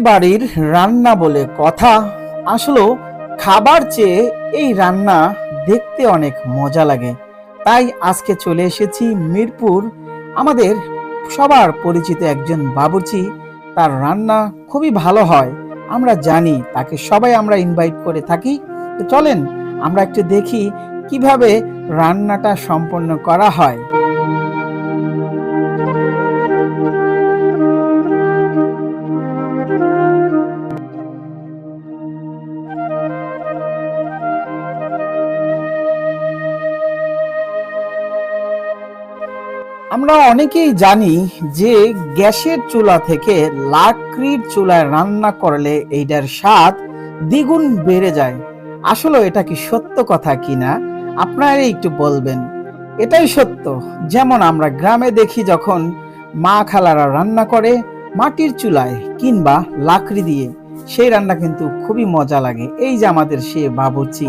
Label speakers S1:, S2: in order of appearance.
S1: বাড়ির রান্না বলে কথা। আসলে খাবার চেয়ে এই রান্না দেখতে অনেক মজা লাগে। তাই আজকে চলে এসেছি মিরপুর। আমাদের সবার পরিচিত একজন বাবুর্চি। তার রান্না খুবই ভালো হয়। আমরা জানি, তাকে সবাই আমরা ইনভাইট করে থাকি। তো চলেন, আমরা একটু দেখি কীভাবে রান্নাটা সম্পন্ন করা হয়। আমরা অনেকেই জানি যে গ্যাসের চুলা থেকে লাকড়ির চুলায় রান্না করলে এইটার স্বাদ দ্বিগুণ বেড়ে যায়। আসলে এটা কি সত্য কথা কিনা? আপনারাই একটু বলবেন। এটাই সত্য। যেমন আমরা গ্রামে দেখি যখন মা খালারা রান্না করে মাটির চুলায় কিংবা লাকড়ি দিয়ে, সেই রান্না কিন্তু খুবই মজা লাগে। এই যে আমাদের সে বাবুর্চি।